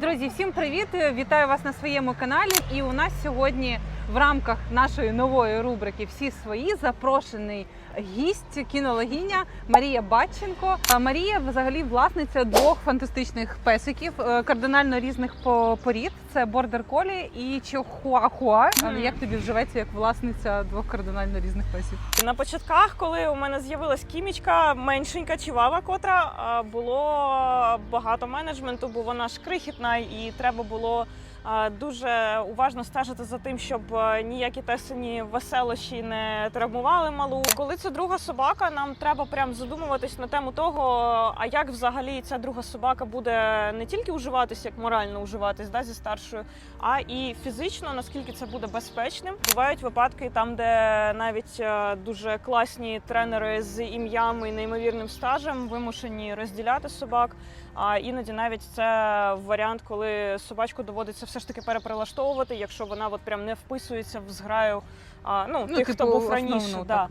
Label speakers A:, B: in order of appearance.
A: Друзі, всім привіт! Вітаю вас на своєму каналі. І у нас сьогодні в рамках нашої нової рубрики Всі свої запрошений гість кінологиня Марія Батченко. Марія взагалі власниця двох фантастичних песиків, е, кардинально різних порід. Це бордер колі і чихуахуа.
B: Мгм.
A: Як тобі вживеться як власниця двох кардинально різних песів?
B: На початках, коли у мене з'явилась кімічка, меншенька чівава, котра було багато менеджменту, бо вона ж крихітна, і треба було дуже уважно стежити за тим, щоб а, ніякі тесані веселощі не травмували малу. Коли це друга собака, нам треба прям задумуватись на тему того, а як взагалі ця друга собака буде не тільки уживатись, як морально уживатись да, зі старшою, а і фізично, наскільки це буде безпечним. Бувають випадки там, де навіть е, дуже класні тренери з ім'ям і неймовірним стажем вимушені розділяти собак. А іноді навіть це варіант, коли собачку доводиться все ж таки переприлаштовувати, якщо вона от прям не вписується в зграю. А, ну, тих, хто
A: типу,
B: був раніше.
A: основну,
B: да.
A: так,